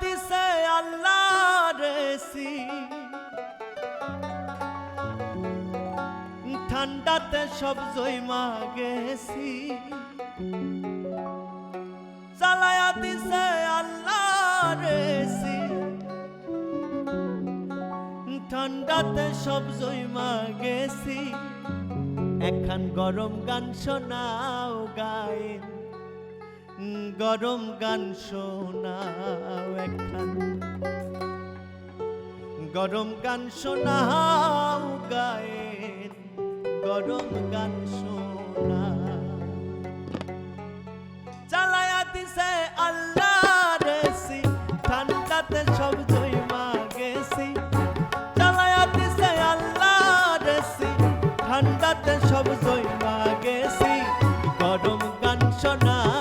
দিছে আল্লাহ রেসি। ঠান্ডাতে সব জৈমা গেছি। চালায়া দিছে আল্লাহ রেসি। ঠান্ডাতে সব জৈমা গেছি। এখন গরম গান শোনাও গায়ে। গরম গান শোনাও এখন গরম গান শোনাও গায়ে গরম গান শোনা চালায়া দিছে আল্লাহ রেসি, ঠান্ডাতে সব জৈমা গেছি। চালায়া দিছে আল্লাহ রেসি, ঠান্ডাতে সব জৈমা গেছি। গরম গান শোনাও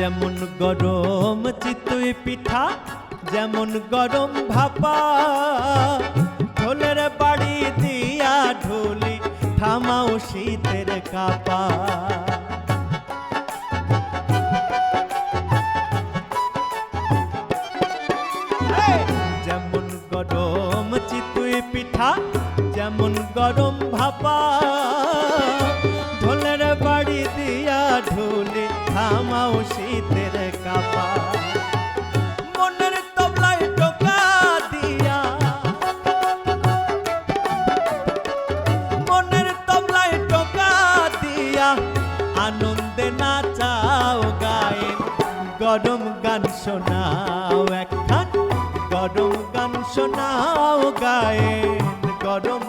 যেমন গরম চিতই পিঠা, যেমন গরম ভাপা। ঢোলের বাড়ি দিয়া ঢোলি থামাও শীতের কাপা। যেমন গরম চিতই পিঠা, যেমন গরম ভাপা। ঢোলের বাড়ি দিয়া ঢোলে থামাও শীতের কাপা। দিয়া। মনের তবলায় টোকা দিয়া। আনন্দে নাচাও গায়ে। গরম গান শোনাও একখান। গরম গান শোনাও গায়ে। গরম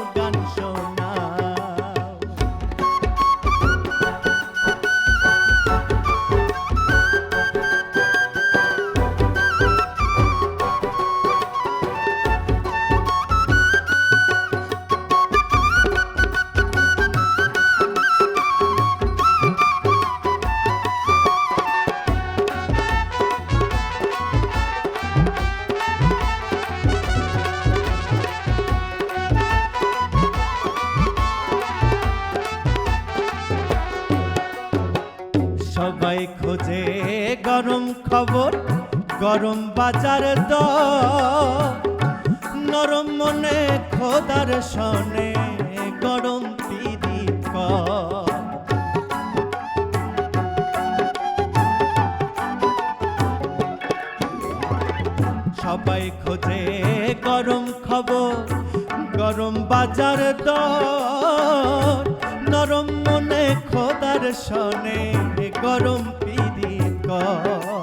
গরম খবর, গরম বাজার দ নরম মনে খোদার শনে গরম পিড়ি কর সবাই খোঁজে গরম খবর, গরম বাজার দর। নরম মনে খোদার শনে গরম পিড়ি 가.